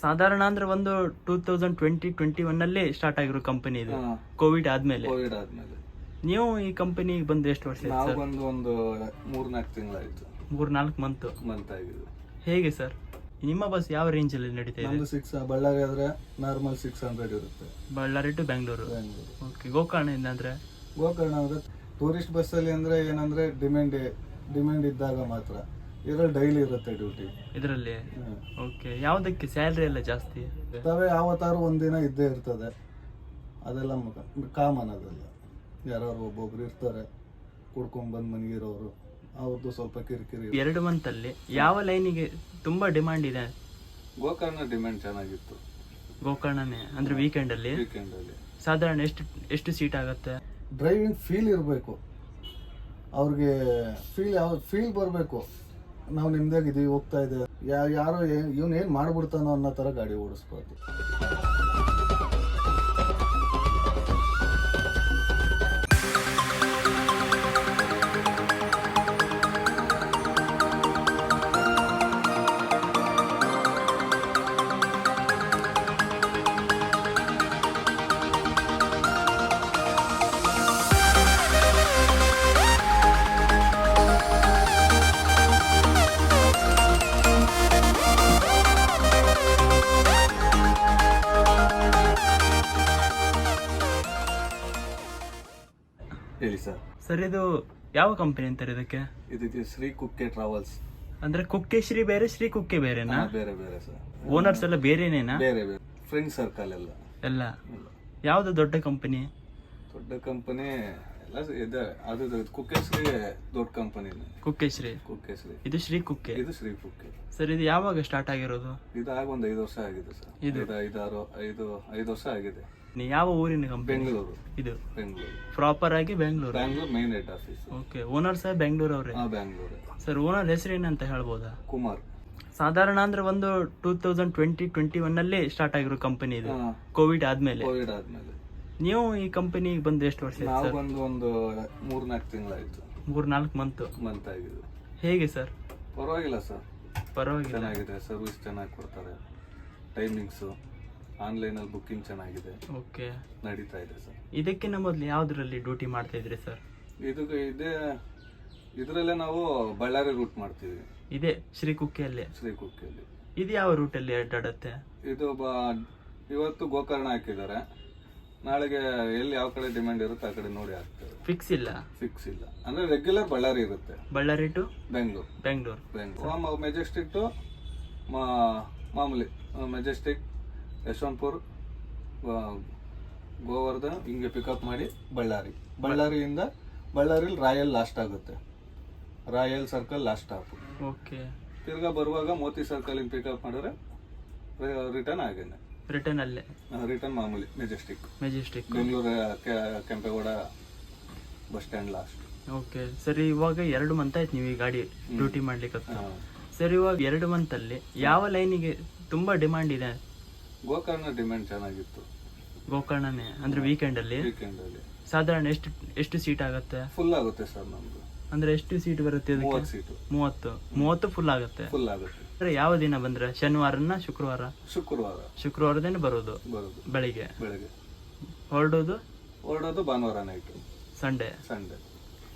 ಸಾಧಾರಣ ಅಂದ್ರೆ ಒಂದು two thousand twenty twenty one ಅಲ್ಲಿ ಸ್ಟಾರ್ಟ್ ಆಗಿರೋ ಕಂಪನಿ ಇದು. ಕೋವಿಡ್ ಆದ್ಮೇಲೆ. ಕೋವಿಡ್ ಆದ್ಮೇಲೆ. ನೀವು ಈ ಕಂಪನಿ ಬಂದು ಎಷ್ಟು ವರ್ಷ ನಾವು ಸರ್? ಬಂದು ಒಂದು ಮೂರ್ನಾಲ್ಕು ತಿಂಗಳಾಯ್ತು. ಮೂರ್ ನಾಲ್ಕು ಮಂತ್ ಮಂತ್ ಆಗಿದೆ. ಹೇಗೆ ಸರ್? ನಿಮ್ಮ ಬಸ್ ಯಾವ ರೇಂಜ್ ಅಲ್ಲಿ ನಡೀತಾ ಇದೆ? ನಮ್ದು ಸಿಕ್ಸ್ ಬಳ್ಳಾರಿ ಆದ್ರೆ ನಾರ್ಮಲ್ ಸಿಕ್ಸ್ ಹಂಡ್ರೆಡ್ ಇರುತ್ತೆ. ಬಳ್ಳಾರಿ ಟು ಬೆಂಗಳೂರು ಬೆಂಗಳೂರು ಓಕೆ ಗೋಕರ್ಣ ಅಂದ್ರೆ? ಗೋಕರ್ಣ ಅಂದ್ರೆ ಟೂರಿಸ್ಟ್ ಬಸ್ಸಲ್ಲಿ ಅಂದ್ರೆ ಏನಂದ್ರೆ ಡಿಮ್ಯಾಂಡ್ ಡಿಮ್ಯಾಂಡ್ ಇದ್ದಾಗ ಮಾತ್ರ. ಇದ್ರಲ್ಲಿ ಡೈಲಿ ಇರುತ್ತೆ ಡ್ಯೂಟಿ ಇದರಲ್ಲಿ? ಓಕೆ ಯಾವುದಕ್ಕೆ ಸ್ಯಾಲ್ರಿ ಎಲ್ಲ ಜಾಸ್ತಿ? ತವೆ ಯಾವತ್ತಾರು ಒಂದಿನ ಇದ್ದೇ ಇರ್ತದೆ. ಅದೆಲ್ಲ ಕಾಮನ್ ಅದೆಲ್ಲ. ಯಾರು ಒಬ್ಬೊಬ್ರು ಇರ್ತಾರೆ ಕುಡ್ಕೊಂಡ್ ಬಂದ್ ಮನಗಿರೋರು ಅವ್ರದ್ದು ಸ್ವಲ್ಪ ಕಿರಿಕಿರಿ ಎರಡು ಮಂತ್ ಅಲ್ಲಿ ಯಾವ ಲೈನಿಗೆ ತುಂಬಾ ಡಿಮಾಂಡ್ ಇದೆ? ಗೋಕರ್ಣ ಡಿಮ್ಯಾಂಡ್ ಚೆನ್ನಾಗಿತ್ತು. ಗೋಕರ್ಣನೇ? ಅಂದ್ರೆ ವೀಕೆಂಡ್ ಅಲ್ಲಿ ವೀಕೆಂಡ್ ಅಲ್ಲಿ ಸಾಧಾರಣ ಎಷ್ಟು ಎಷ್ಟು ಸೀಟ್ ಆಗುತ್ತೆ? ಡ್ರೈವಿಂಗ್ ಫೀಲ್ ಇರಬೇಕು. ಅವ್ರಿಗೆ ಫೀಲ್ ಯಾವ ಫೀಲ್ ಬರಬೇಕು. ನಾವು ನಿಮ್ದಾಗಿದ್ದೀವಿ ಹೋಗ್ತಾ ಇದೆ ಯಾರು ಇವನ್ ಏನು ಮಾಡ್ಬಿಡ್ತಾನೋ ಅನ್ನೋ ಥರ ಗಾಡಿ ಓಡಿಸ್ಬಾರ್ದು. ಹೇಳಿ ಸರ್. ಸರ್ ಇದು ಯಾವ ಕಂಪನಿ ಅಂತಾರೆ ಇದಕ್ಕೆ? ಇದಕ್ಕೆ ಶ್ರೀ ಕುಕ್ಕೆ ಟ್ರಾವೆಲ್ಸ್ ಅಂದ್ರೆ ಕುಕ್ಕೆ ಶ್ರೀ ಬೇರೆ ಶ್ರೀ ಕುಕ್ಕೆ ಬೇರೆನಾ? ಬೇರೆ ಬೇರೆ ಸರ್. ಓನರ್ಸ್ ಎಲ್ಲ ಬೇರೆನೇನಾ ಬೇರೆ ಬೇರೆ. ಫ್ರೆಂಡ್ ಸರ್ಕಲ್ ಎಲ್ಲ. ಎಲ್ಲ. ಯಾವ್ದು ದೊಡ್ಡ ಕಂಪನಿ ದೊಡ್ಡ ಕಂಪನಿ ಎಲ್ಲ ಇದೆ ಅದು ಕುಕ್ಕೆಶ್ರೀ ದೊಡ್ಡ ಕಂಪನಿನೇ ಕುಕ್ಕೆಶ್ರೀ ಕುಕ್ಕೆಶ್ರೀ ಇದು ಶ್ರೀ ಕುಕ್ಕೆ? ಇದು ಶ್ರೀ ಕುಕ್ಕೆ. ಸರ್ ಇದು ಯಾವಾಗ ಸ್ಟಾರ್ಟ್ ಆಗಿರೋದು? ಇದು ಆಗ ಒಂದು ಐದು ವರ್ಷ ಆಗಿದೆ ಸರ್. ಇದು? ಇದು ಐದಾರು ಐದು ಐದು ವರ್ಷ ಆಗಿದೆ. ನೀವು ಯಾವ ಊರಿನ ಕಂಪನಿ ಬೆಂಗಳೂರು. ಇದು? ಬೆಂಗಳೂರು. ಪ್ರಾಪರ್ ಆಗಿ Bengaluru. Bangalore main head office okay owner ಸಹ ಬೆಂಗಳೂರು ಅವರೇ. ಹಾ ಬೆಂಗಳೂರು. ಸರ್ ಓನರ್ ಹೆಸರೇನಂತ ಹೇಳ್ಬೋದಾ? ಕುಮಾರ್. ಸಾಧಾರಣ ಅಂದ್ರೆ ಒಂದು two thousand twenty twenty one ಅಲ್ಲಿ ಸ್ಟಾರ್ಟ್ ಆಗಿರೋ ಕಂಪನಿ ಇದು. ಹಾ. ಕೋವಿಡ್ ಆದ್ಮೇಲೆ. ಕೋವಿಡ್ ಆದ್ಮೇಲೆ. ನೀವು ಈ ಕಂಪನಿ ಬಂದು ಎಷ್ಟು ವರ್ಷ ಆಯ್ತು ನಾವು ಸರ್ ಬಂದು ಒಂದು ಮೂರ್ನಾಲ್ಕು ತಿಂಗಳಾಯ್ತು. ಮೂರ್ ನಾಲ್ಕು ಮಂತ್ ಮಂತ್ ಆಗಿದೆ. ಹೇಗೆ ಸರ್ ಪರವಾಗಿಲ್ಲ ಸರ್ ಪರವಾಗಿಲ್ಲ. ಚೆನ್ನಾಗಿದೆ. ಸರ್ವಿಸ್ ಚೆನ್ನಾಗಿ ಕೊಡ್ತಾರೆ. ಟೈಮಿಂಗ್ಸು ಆನ್ಲೈನಲ್ಲಿ ಬುಕ್ಕಿಂಗ್ ಚೆನ್ನಾಗಿದೆ. ಓಕೆ. ನಡೀತಾ ಇದೆ ಸರ್. ಇದಕ್ಕಿಂತ ಮೊದಲು ಯಾವುದರಲ್ಲಿ ಡ್ಯೂಟಿ ಮಾಡ್ತಾ ಇದ್ರಿ ಸರ್? ಇದು ಇದೇ ಇದರಲ್ಲೇ ನಾವು ಬಳ್ಳಾರಿ ರೂಟ್ ಮಾಡ್ತೀವಿ. ಇದೆ ಶ್ರೀ ಕುಕ್ಕೆಯಲ್ಲಿ ಶ್ರೀ ಕುಕ್ಕಿಯಲ್ಲಿ ಇದು ಯಾವ ರೂಟಲ್ಲಿ ಅಡ್ಡಾಡತ್ತೆ ಇದು ಬ ಇವತ್ತು ಗೋಕರ್ಣ ಹಾಕಿದ್ದಾರೆ. ನಾಳೆಗೆ ಎಲ್ಲಿ ಯಾವ ಕಡೆ ಡಿಮ್ಯಾಂಡ್ ಇರುತ್ತೆ ಆ ಕಡೆ ನೋಡಿ ಹಾಕ್ತೇವೆ. ಫಿಕ್ಸ್ ಇಲ್ಲ? ಫಿಕ್ಸ್ ಇಲ್ಲ. ಅಂದ್ರೆ ರೆಗ್ಯುಲರ್ ಬಳ್ಳಾರಿ ಇರುತ್ತೆ. Bellary to Bengaluru. Bengaluru. Bengaluru. Majestic to ಮಾಮೂಲಿ ಮೆಜೆಸ್ಟಿಕ್ ಯಶವಂತಪುರ್ ಗೋವರ್ಧನ್ ಹಿಂಗೆ ಪಿಕಪ್ ಮಾಡಿ ಬಳ್ಳಾರಿ. ಬಳ್ಳಾರಿಯಿಂದ ಬಳ್ಳಾರಿಲಿ ರಾಯಲ್ ಲಾಸ್ಟ್ ಆಗುತ್ತೆ. Royal circle last stop okay. ತಿರ್ಗಾ ಬರುವಾಗ ಮೋತಿ ಸರ್ಕಲ್ ಇಂದ ಪಿಕಪ್ ಮಾಡಿದ್ರೆ ರಿಟರ್ನ್ ಆಗಿದೆ ರಿಟರ್ನ್ ಅಲ್ಲೇ. ರಿಟರ್ನ್ ಮಾಮೂಲಿ Majestic Majestic Bengaluru Kempegowda bus stand last okay. ಸರಿ ಇವಾಗ ಎರಡು ಮಂತ್ ಆಯ್ತು ನೀವು ಈ ಗಾಡಿ ಡ್ಯೂಟಿ ಮಾಡ್ಲಿಕ್ಕೆ ಸರಿ ಇವಾಗ ಎರಡು ಮಂತ್ ಅಲ್ಲಿ ಯಾವ ಲೈನಿಗೆ ತುಂಬಾ ಡಿಮಾಂಡ್ ಇದೆ? ಗೋಕರ್ಣ ಡಿಮ್ಯಾಂಡ್ ಚೆನ್ನಾಗಿತ್ತು. ಗೋಕರ್ಣನೇ? ಅಂದ್ರೆ ವೀಕೆಂಡ್ ಅಲ್ಲಿ ವೀಕೆಂಡ್ ಅಲ್ಲಿ ಸಾಧಾರಣ ಎಷ್ಟು ಎಷ್ಟು ಸೀಟ್ ಆಗುತ್ತೆ? ಫುಲ್ ಆಗುತ್ತೆ ಸರ್ ನಮ್ದು. ಅಂದ್ರೆ ಎಷ್ಟು ಸೀಟ್ ಬರುತ್ತೆ ಅದಕ್ಕೆ ಮೂವತ್ತು ಸೀಟು ಮೂವತ್ತು. ಮೂವತ್ತು ಫುಲ್ ಆಗುತ್ತೆ? ಫುಲ್ ಆಗುತ್ತೆ. ಅಂದ್ರೆ ಯಾವ ದಿನ ಬಂದ್ರೆ? ಶನಿವಾರನ ಶುಕ್ರವಾರ? ಶುಕ್ರವಾರ. ಶುಕ್ರವಾರದೇನೆ ಬರೋದು? ಬರೋದು. ಬೆಳಿಗ್ಗೆ? ಬೆಳಗ್ಗೆ. ಹೊರಡೋದು? ಹೊರಡೋದು ಭಾನುವಾರ ನೈಟ್ ಸಂಡೇ ಸಂಡೇ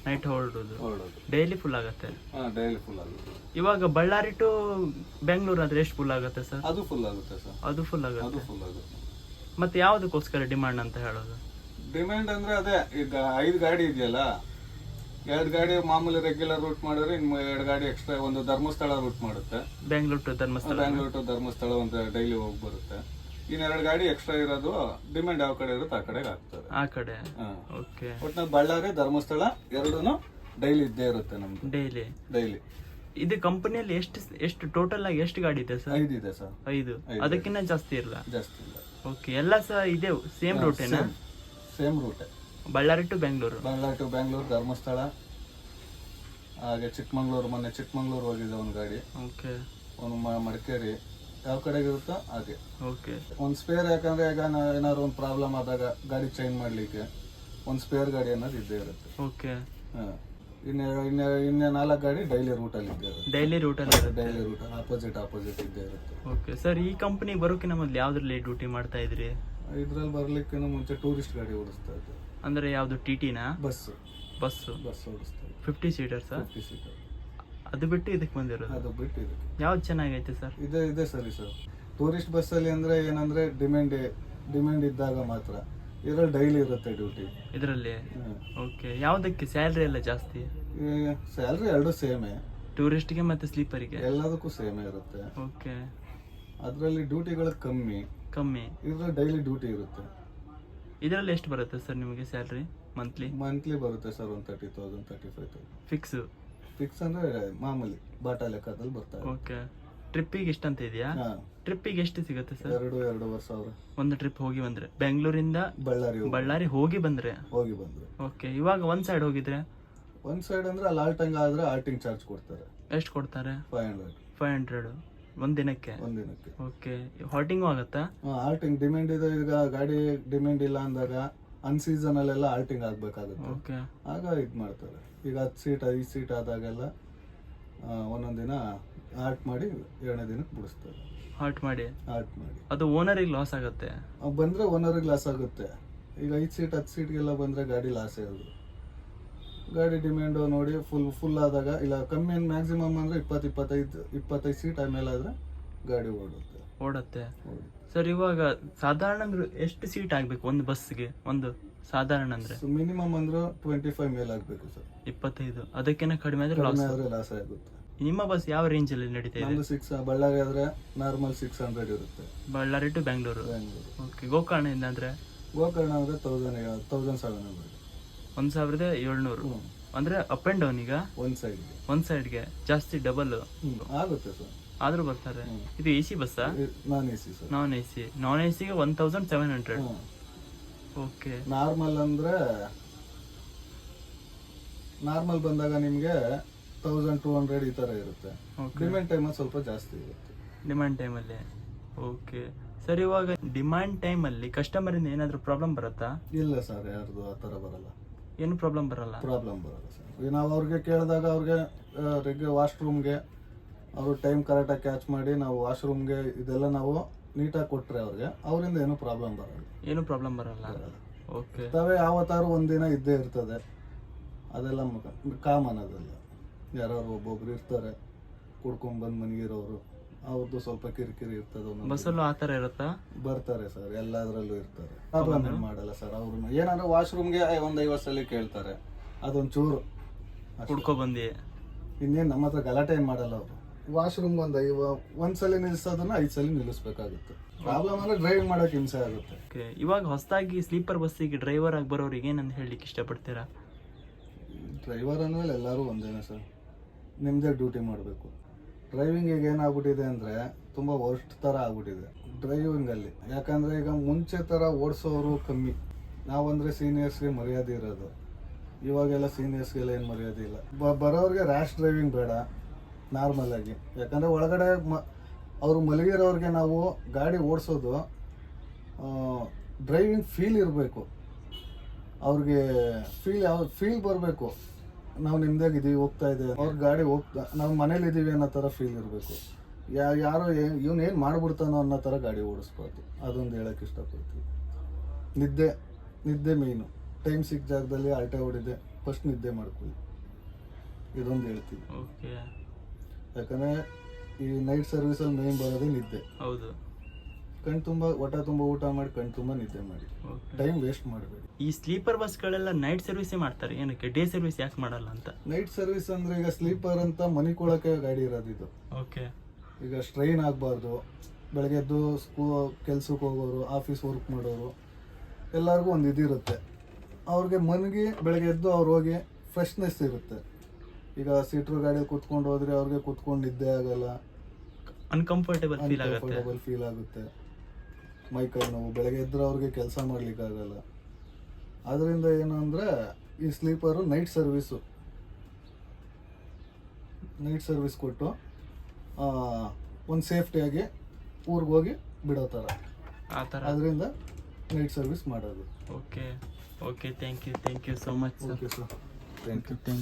ನೈಟ್ ಹೊರಡೋದು. ಹೊರಡೋದು. ಡೈಲಿ ಫುಲ್ ಆಗುತ್ತೆ. ಹಾ ಡೈಲಿ ಫುಲ್ ಆಗುತ್ತೆ. ಇವಾಗ ಬಳ್ಳಾರಿ ಟು ಬೆಂಗಳೂರು ಆದ್ರೆ ಎಷ್ಟು ಫುಲ್ ಆಗುತ್ತೆ ಸರ್ ಅದು ಫುಲ್ ಆಗುತ್ತೆ ಸರ್ ಅದು ಫುಲ್ ಅದು ಆಗುತ್ತೆ ಫುಲ್ ಆಗುತ್ತೆ. ಮತ್ತೆ ಯಾವುದಕ್ಕೋಸ್ಕರ ಡಿಮ್ಯಾಂಡ್ ಅಂತ ಹೇಳೋದು? ಡಿಮ್ಯಾಂಡ್ ಅಂದ್ರೆ ಅದೇ ಈಗ ಐದು ಗಾಡಿ ಇದೆಯಲ್ಲ ಎರಡು ಗಾಡಿ ಮಾಮೂಲಿ ರೆಗ್ಯುಲರ್ ರೂಟ್ ಮಾಡಿದ್ರೆ ಇನ್ನು ಎರಡು ಗಾಡಿ ಎಕ್ಸ್ಟ್ರಾ ಒಂದು ಧರ್ಮಸ್ಥಳ ರೂಟ್ ಮಾಡುತ್ತೆ. ಬೆಂಗಳೂರು ಟು ಧರ್ಮಸ್ಥಳ. ಬೆಂಗಳೂರು ಟು ಧರ್ಮಸ್ಥಳ ಒಂದು ಡೈಲಿ ಹೋಗಿ ಬರುತ್ತೆ. ಇನ್ನು ಎರಡು ಗಾಡಿ ಎಕ್ಸ್ಟ್ರಾ ಇರೋದು ಡಿಮ್ಯಾಂಡ್ ಯಾವ ಕಡೆ ಇರುತ್ತೆ ಆ ಕಡೆಗೆ ಆಗ್ತದೆ. ಆ ಕಡೆ? ಓಕೆ. ಒಟ್ನಲ್ಲಿ ಬಳ್ಳಾರಿ ಧರ್ಮಸ್ಥಳ ಎರಡೂ ಡೈಲಿ ಇದ್ದೇ ಇರುತ್ತೆ ನಮ್ದು. ಡೈಲಿ ಡೈಲಿ ಇದು ಕಂಪನಿಯಲ್ಲಿ ಎಷ್ಟು ಎಷ್ಟು ಟೋಟಲ್ ಆಗಿ ಎಷ್ಟು ಗಾಡಿ ಇದೆ ಸರ್? ಐದು ಇದೆ ಸರ್. ಐದು. ಅದಕ್ಕಿಂತ ಜಾಸ್ತಿ ಇಲ್ಲ? ಜಾಸ್ತಿ ಇಲ್ಲ. ಓಕೆ ಎಲ್ಲ ಸಹ ಇದೆ ಸೇಮ್ ರೂಟೇನಾ ಸೇಮ್ ರೂಟೇ ಬಳ್ಳಾರಿ ಟು ಬೆಂಗಳೂರು? ಬಳ್ಳಾರಿ ಟು ಬೆಂಗಳೂರು ಧರ್ಮಸ್ಥಳ ಹಾಗೆ ಚಿಕ್ಕಮಂಗ್ಳೂರು ಮೊನ್ನೆ ಚಿಕ್ಕಮಂಗ್ಳೂರು ಹೋಗಿದೆ ಒಂದು ಗಾಡಿ. ಓಕೆ. ಒಂದು ಮಡಿಕೇರಿ. ಯಾವ ಕಡೆಗೆ ಇರುತ್ತೋ ಹಾಗೆ. ಓಕೆ ಒಂದು ಸ್ಪೇರ್ ಯಾಕಂದ್ರೆ ಈಗ ನಾ ಏನಾದ್ರು ಒಂದು ಪ್ರಾಬ್ಲಮ್ ಆದಾಗ ಗಾಡಿ ಚೇಂಜ್ ಮಾಡಲಿಕ್ಕೆ ಒಂದು ಸ್ಪೇರ್ ಗಾಡಿ ಅನ್ನೋದು ಇದ್ದೇ ಇರುತ್ತೆ. ಓಕೆ ಹಾಂ. ಇನ್ನು ಇನ್ನು ಇನ್ನು ನಾಲ್ಕು ಗಾಡಿ ಡೈಲಿ ರೂಟಲ್ಲಿ ಇದ್ದೇ ಇರುತ್ತೆ. ಡೈಲಿ ರೂಟಲ್ಲಿ ಇರುತ್ತೆ. ಡೈಲಿ ರೂಟ್ ಆಪೋಸಿಟ್ ಆಪೋಸಿಟ್ ಇದ್ದೇ ಇರುತ್ತೆ. ಓಕೆ ಸರ್ ಈ ಕಂಪ್ನಿಗೆ ಬರೋಕ್ಕಿಂತ ಮೊದಲು ಯಾವ್ದ್ರಲ್ಲಿ ಡ್ಯೂಟಿ ಮಾಡ್ತಾ ಇದ್ರಿ? ಇದ್ರಲ್ಲಿ ಬರ್ಲಿಕ್ಕಿಂತ ಮುಂಚೆ ಟೂರಿಸ್ಟ್ ಗಾಡಿ ಓಡಿಸ್ತಾ ಇದ್ದೆ. ಅಂದ್ರೆ ಯಾವುದು ಟಿ ಟಿನಾ ಬಸ್ ಬಸ್ಸು ಬಸ್ ಓಡಿಸ್ತಾ ಇದ್ದೆ. Fifty seater sir fifty seater ಅದು ಬಿಟ್ಟು ಇದಕ್ಕೆ ಬಂದಿರೋದು? ಅದು ಬಿಟ್ಟು ಇದಕ್ಕೆ. ಯಾವ್ದು ಚೆನ್ನಾಗೈತೆ ಸರ್? ಇದೆ ಇದೆ ಸರಿ ಸರ್. ಟೂರಿಸ್ಟ್ ಬಸ್ಸಲ್ಲಿ ಅಂದರೆ ಏನಂದರೆ ಡಿಮ್ಯಾಂಡ್ ಡಿಮ್ಯಾಂಡ್ ಇದ್ದಾಗ ಮಾತ್ರ. ಇದರಲ್ಲಿ ಡೈಲಿ ಇರುತ್ತೆ ಡ್ಯೂಟಿ. ಇದರಲ್ಲಿ? ಓಕೆ. ಯಾವುದಕ್ಕೆ? ಸ್ಯಾಲ್ರಿ ಎಲ್ಲ ಜಾಸ್ತಿ? ಸ್ಯಾಲ್ರಿ ಎರಡು ಸೇಮೇ. ಟೂರಿಸ್ಟ್ಗೆ ಮತ್ತೆ ಸ್ಲೀಪರಿಗೆ? ಎಲ್ಲದಕ್ಕೂ ಸೇಮೇ ಇರುತ್ತೆ. ಓಕೆ. ಅದರಲ್ಲಿ ಡ್ಯೂಟಿಗಳು ಕಮ್ಮಿ. ಕಮ್ಮಿ. ಇದ್ರಲ್ಲಿ ಡೈಲಿ ಡ್ಯೂಟಿ ಇರುತ್ತೆ. ಇದರಲ್ಲಿ ಎಷ್ಟು ಬರುತ್ತೆ ಸರ್ ನಿಮಗೆ ಸ್ಯಾಲ್ರಿ? ಮಂತ್ಲಿ? ಮಂತ್ಲಿ ಬರುತ್ತೆ ಸರ್ ಒಂದು thirty thousand thirty five thousand fix? Fix ಅಂದ್ರೆ ಮಾಮೂಲಿ ಬಾಟಾ ಲೆಕ್ಕದಲ್ಲಿ ಬರ್ತಾರೆ. ಓಕೆ ಟ್ರಿಪ್ಪಿಗೆ ಎಷ್ಟು ಅಂತ ಇದೆಯಾ? ಹಾಂ. ಟ್ರಿಪ್ಪಿಗೆ ಎಷ್ಟು ಸಿಗುತ್ತೆ ಸರ್? ಎರಡು ಎರಡೂವರೆ ಸಾವಿರ ಒಂದು ಟ್ರಿಪ್ ಹೋಗಿ ಬಂದ್ರೆ. ಬೆಂಗಳೂರಿಂದ ಬಳ್ಳಾರಿ ಹೋಗಿ- ಬಳ್ಳಾರಿ ಹೋಗಿ ಬಂದ್ರೆ? ಹೋಗಿ ಬಂದ್ರೆ. ಓಕೆ ಇವಾಗ ಒಂದ್ ಸೈಡ್ ಹೋಗಿದ್ರೆ? ಒಂದು ಸೈಡ್ ಅಂದ್ರೆ ಅಲ್ಲಿ ಆಲ್ಟಿಂಗ್ ಆದ್ರೆ ಆಲ್ಟಿಂಗ್ ಚಾರ್ಜ್ ಕೊಡ್ತಾರೆ. ಎಷ್ಟು ಕೊಡ್ತಾರೆ? ಫೈವ್ ಹಂಡ್ರೆಡ್ ಫೈವ್ ಹಂಡ್ರೆಡ್ ಒಂದ್ ದಿನಕ್ಕೆ? ಒಂದು ದಿನಕ್ಕೆ. ಓಕೆ ಹಾಲ್ಟಿಂಗು ಆಗುತ್ತಾ? ಆಲ್ಟಿಂಗ್ ಡಿಮ್ಯಾಂಡ್ ಇದೆ. ಈಗ ಗಾಡಿ ಡಿಮ್ಯಾಂಡ್ ಇಲ್ಲ ಅಂದಾಗ ಅನ್ಸೀಸನ್ ಅಲ್ಲೆಲ್ಲ ಆಲ್ಟಿಂಗ್ ಆಗ್ಬೇಕಾಗುತ್ತೆ. ಓಕೆ ಆಗ ಇದು ಮಾಡ್ತಾರೆ. ಈಗ ಹತ್ತು ಸೀಟ್ ಐದು ಸೀಟ್ ಆದಾಗೆಲ್ಲ ಒಂದೊಂದು ದಿನ ಆರ್ಟ್ ಮಾಡಿ ಎರಡನೇ ದಿನಕ್ಕೆ ಬಿಡಿಸ್ತಾರೆ. ಆರ್ಟ್ ಮಾಡಿ? ಆರ್ಟ್ ಮಾಡಿ. ಅದು ಓನರಿಗೆ ಲಾಸ್ ಆಗುತ್ತೆ? ಅವ್ ಬಂದ್ರೆ ಓನರಿಗೆ ಲಾಸ್ ಆಗುತ್ತೆ. ಈಗ ಐದು ಸೀಟ್ ಹತ್ತು ಸೀಟ್ಗೆಲ್ಲ ಬಂದರೆ ಗಾಡಿ ಲಾಸ್ ಇರೋದು ಗಾಡಿ ಡಿಮ್ಯಾಂಡು ನೋಡಿ ಫುಲ್ ಫುಲ್ ಆದಾಗ ಇಲ್ಲ ಕಮ್ಮಿ ಮ್ಯಾಕ್ಸಿಮಮ್ ಅಂದರೆ ಇಪ್ಪತ್ತು ಇಪ್ಪತ್ತೈದು ಇಪ್ಪತ್ತೈದು ಸೀಟ್ ಆಮೇಲೆ ಆದರೆ ಗಾಡಿ ಓಡುತ್ತೆ. ಓಡತ್ತೆ. ಸರ್ ಇವಾಗ ಸಾಧಾರಣ ಅಂದ್ರೆ ಎಷ್ಟು ಸೀಟ್ ಆಗ್ಬೇಕು ಒಂದು ಬಸ್ಗೆ ಒಂದು ಸಾಧಾರಣ ಅಂದ್ರೆ? ಮಿನಿಮಮ್ ಅಂದ್ರೆ ಟ್ವೆಂಟಿ ಫೈವ್ ಮೇಲೆ ಆಗಬೇಕು ಸರ್. ಇಪ್ಪತ್ತೈದು. ಅದಕ್ಕಿಂತ ಕಡಿಮೆ ಆದ್ರೆ ಲಾಸ್ ಆಗುತ್ತೆ. ನಿಮ್ಮ ಬಸ್ ಯಾವ ರೇಂಜ್ ಅಲ್ಲಿ ನಡೀತಾ ಇದೆ? ನಮ್ದು ಸಿಕ್ಸ್ ಬಳ್ಳಾರಿ ಆದ್ರೆ ನಾರ್ಮಲ್ ಸಿಕ್ಸ್ ಹಂಡ್ರೆಡ್ ಇರುತ್ತೆ. ಬಳ್ಳಾರಿ ಟು ಬೆಂಗಳೂರು. ಬೆಂಗಳೂರು. ಓಕೆ ಇಂದ ಅಂದ್ರೆ? ಗೋಕರ್ಣ ಅಂದ್ರೆ ತೌಸಂಡ್ ತೌಸಂಡ್ ಸೆವೆನ್ ಹಂಡ್ರೆಡ್ ಒಂದ್ ಸಾವಿರದ ಏಳ್ನೂರು. ಅಂದ್ರೆ ಅಪ್ ಅಂಡ್ ಡೌನ್ ಈಗ? ಒಂದ್ ಸೈಡ್ಗೆ ಒಂದ್ ಸೈಡ್ಗೆ ಜಾಸ್ತಿ ಡಬಲ್ ಆಗುತ್ತೆ ಸರ್. ಆದ್ರೂ ಬರ್ತಾರೆ. ಇದು A C ಬಸ್ಸಾ? Non A C sir. Non A C. Non A ಸಿಗೆ one thousand seven hundred okay. Normal ಅಂದ್ರೆ ನಾರ್ಮಲ್ ಬಂದಾಗ ನಿಮಗೆ ತೌಸಂಡ್ ಟೂ ಹಂಡ್ರೆಡ್ ಈ ಥರ ಇರುತ್ತೆ. ಡಿಮ್ಯಾಂಡ್ ಟೈಮಲ್ಲಿ ಸ್ವಲ್ಪ ಜಾಸ್ತಿ ಇರುತ್ತೆ. ಡಿಮ್ಯಾಂಡ್ ಟೈಮಲ್ಲಿ ಓಕೆ. ಸರ್ ಇವಾಗ ಡಿಮ್ಯಾಂಡ್ ಟೈಮಲ್ಲಿ ಕಸ್ಟಮರಿಂದ ಏನಾದರೂ ಪ್ರಾಬ್ಲಮ್ ಬರುತ್ತಾ? ಇಲ್ಲ ಸರ್ ಯಾರ್ದು ಆ ಥರ ಬರಲ್ಲ. ಏನು ಪ್ರಾಬ್ಲಮ್ ಬರಲ್ಲ? ಪ್ರಾಬ್ಲಮ್ ಬರಲ್ಲ ಸರ್. ನಾವು ಅವ್ರಿಗೆ ಕೇಳಿದಾಗ ಅವ್ರಿಗೆ ರೆಗ್ ವಾಶ್ರೂಮ್ಗೆ ಅವರು ಟೈಮ್ ಕರೆಕ್ಟಾಗಿ ಕ್ಯಾಚ್ ಮಾಡಿ ನಾವು ವಾಶ್ರೂಮ್ಗೆ ಇದೆಲ್ಲ ನಾವು ನೀಟಾಗಿ ಕೊಟ್ಟರೆ ಅವ್ರಿಗೆ ಅವರಿಂದ ಏನೂ ಪ್ರಾಬ್ಲಮ್ ಬರಲ್ಲ. ಏನು ಪ್ರಾಬ್ಲಮ್ ಬರಲ್ಲ? ಓಕೆ. ತವೆ ಯಾವತ್ತಾರು ಒಂದಿನ ಇದ್ದೇ ಇರ್ತದೆ. ಅದೆಲ್ಲ ಕಾಮನ್ ಅದೆಲ್ಲ. ಯಾರು ಒಬ್ಬೊಬ್ರು ಇರ್ತಾರೆ ಕುಡ್ಕೊಂಡ್ಬಂದು ಮನಗಿರೋರು ಅವ್ರದ್ದು ಸ್ವಲ್ಪ ಕಿರಿಕಿರಿ ಇರ್ತದೆ ಬಸ್ಸಲ್ಲೂ ಆ ಥರ ಇರುತ್ತಾ? ಬರ್ತಾರೆ ಸರ್ ಎಲ್ಲದರಲ್ಲೂ ಇರ್ತಾರೆ. ಪ್ರಾಬ್ಲಮ್ ಏನು ಮಾಡಲ್ಲ ಸರ್ ಅವ್ರನ್ನ ಏನಾದ್ರು ವಾಶ್ರೂಮ್ಗೆ ಒಂದು ಐವತ್ತು ಸಲ ಕೇಳ್ತಾರೆ. ಅದೊಂದು ಚೂರು. ಕುಡ್ಕೊ ಬಂದಿ ಇನ್ನೇನು ನಮ್ಮ ಹತ್ರ ಗಲಾಟೆ ಏನು ಮಾಡಲ್ಲ ಅವರು. ವಾಶ್ರೂಮ್ ಒಂದು ಐವ ಒಂದು ಸಲ ನಿಲ್ಲಿಸೋದನ್ನ ಐದು ಸಲ ನಿಲ್ಲಿಸ್ಬೇಕಾಗುತ್ತೆ. ಪ್ರಾಬ್ಲಮ್ ಅಂದ್ರೆ ಡ್ರೈವಿಂಗ್ ಮಾಡೋಕೆ ಹಿಂಸೆ ಆಗುತ್ತೆ. ಓಕೆ ಇವಾಗ ಹೊಸದಾಗಿ ಸ್ಲೀಪರ್ ಬಸ್ಸಿಗೆ ಡ್ರೈವರ್ ಆಗಿ ಬರೋರಿಗೆ ಏನಂತ ಹೇಳಲಿಕ್ಕೆ ಇಷ್ಟಪಡ್ತೀರಾ? ಡ್ರೈವರ್ ಅಂದಮೇಲೆ ಎಲ್ಲರೂ ಒಂದೇನೆ ಸರ್ ನಿಮ್ಮದೇ ಡ್ಯೂಟಿ ಮಾಡಬೇಕು. ಈಗ ಏನಾಗ್ಬಿಟ್ಟಿದೆ ಅಂದರೆ ತುಂಬ ವರ್ಸ್ಟ್ ಥರ ಆಗ್ಬಿಟ್ಟಿದೆ ಡ್ರೈವಿಂಗಲ್ಲಿ ಯಾಕಂದರೆ ಈಗ ಮುಂಚೆ ಥರ ಓಡಿಸೋರು ಕಮ್ಮಿ. ನಾವಂದರೆ ಸೀನಿಯರ್ಸ್ಗೆ ಮರ್ಯಾದೆ ಇರೋದು. ಇವಾಗೆಲ್ಲ ಸೀನಿಯರ್ಸ್ಗೆಲ್ಲ ಏನು ಮರ್ಯಾದೆ ಇಲ್ಲ. ಬರೋರಿಗೆ ರ್ಯಾಶ್ ಡ್ರೈವಿಂಗ್ ಬೇಡ. ನಾರ್ಮಲಾಗಿ ಯಾಕಂದರೆ ಒಳಗಡೆ ಮ, ಅವರು ಮಲಗಿರೋರಿಗೆ ನಾವು ಗಾಡಿ ಓಡಿಸೋದು ಡ್ರೈವಿಂಗ್ ಫೀಲ್ ಇರಬೇಕು. ಅವ್ರಿಗೆ ಫೀಲ್ ಯಾವ ಫೀಲ್ ಬರಬೇಕು. ನಾವು ನಿಮ್ದಾಗಿದ್ದೀವಿ ಹೋಗ್ತಾ ಇದೆ ಅವ್ರ ಗಾಡಿ ಹೋಗ್ತಾ, ನಾವು ಮನೇಲಿದ್ದೀವಿ ಅನ್ನೋ ಥರ ಫೀಲ್ ಇರಬೇಕು. ಯಾ, ಯಾರೋ ಇವನು ಏನು ಮಾಡ್ಬಿಡ್ತಾನೋ ಅನ್ನೋ ಥರ ಗಾಡಿ ಓಡಿಸ್ಬಾರ್ದು. ಅದೊಂದು ಹೇಳೋಕ್ಕೆ ಇಷ್ಟಪಡ್ತೀವಿ ನಿದ್ದೆ ನಿದ್ದೆ ಮೇಯ್ನು ಟೈಮ್ ಸಿಕ್ಕ ಜಾಗದಲ್ಲಿ ಆಲ್ಟೆ ಹೊಡಿದೆ ಫಸ್ಟ್ ನಿದ್ದೆ ಮಾಡ್ಕೊಳ್ಳಿ. ಇದೊಂದು ಹೇಳ್ತೀವಿ ಓಕೆ ಯಾಕಂದರೆ ಈ ನೈಟ್ ಸರ್ವಿಸಲ್ಲಿ ಮೇನ್ ಬರೋದೇ ನಿದ್ದೆ. ಹೌದು. ಕಣ್ ತುಂಬ ಹೊಟ್ಟೆ ತುಂಬ ಊಟ ಮಾಡಿ ಕಣ್ ತುಂಬ ನಿದ್ದೆ ಮಾಡಿ. ಟೈಮ್ ವೇಸ್ಟ್ ಮಾಡಬೇಡಿ. ಈ ಸ್ಲೀಪರ್ ಬಸ್ಗಳೆಲ್ಲ ನೈಟ್ ಸರ್ವಿಸೇ ಮಾಡ್ತಾರೆ ಏನಕ್ಕೆ? ಡೇ ಸರ್ವಿಸ್ ಯಾಕೆ ಮಾಡಲ್ಲ ಅಂತ? ನೈಟ್ ಸರ್ವಿಸ್ ಅಂದ್ರೆ ಈಗ ಸ್ಲೀಪರ್ ಅಂತ ಮನಿಕೊಳಕ್ಕೆ ಗಾಡಿ ಇರೋದು ಇದು. ಓಕೆ ಈಗ ಸ್ಟ್ರೈನ್ ಆಗಬಾರ್ದು. ಬೆಳಗ್ಗೆ ಎದ್ದು ಸ್ಕೂ ಕೆಲ್ಸಕ್ಕೆ ಹೋಗೋರು ಆಫೀಸ್ ವರ್ಕ್ ಮಾಡೋರು ಎಲ್ಲರಿಗೂ ಒಂದು ಇದಿರುತ್ತೆ. ಅವ್ರಿಗೆ ಮನಗಿ ಬೆಳಗ್ಗೆ ಎದ್ದು ಅವ್ರು ಹೋಗಿ ಫ್ರೆಶ್ನೆಸ್ ಇರುತ್ತೆ. ಈಗ ಸೀಟ್ರ್ ಗಾಡಿ ಕುತ್ಕೊಂಡು ಹೋದ್ರೆ ಅವ್ರಿಗೆ ಕುತ್ಕೊಂಡು ನಿದ್ದೆ ಆಗಲ್ಲ. ಅನ್ಕಂಫರ್ಟೇಬಲ್ ಫೀಲ್ ಆಗುತ್ತೆ. ಅನ್ಕಂಫರ್ಟಬಲ್ ಫೀಲ್ ಆಗುತ್ತೆ. ಮೈ ಕೈ ನೋವು ಬೆಳಗ್ಗೆ ಎದ್ರೆ ಅವ್ರಿಗೆ ಕೆಲಸ ಮಾಡಲಿಕ್ಕಾಗಲ್ಲ ಅದರಿಂದ ಏನು ಅಂದರೆ ಈ sleeper night service night service ಕೊಟ್ಟು ಒಂದು ಸೇಫ್ಟಿಯಾಗಿ ಊರಿಗೆ ಹೋಗಿ ಬಿಡೋ ಥರ ಆ ಥರ ಅದರಿಂದ ನೈಟ್ ಸರ್ವಿಸ್ ಮಾಡೋದು. Okay okay thank you thank you so much sir okay sir thank you thank you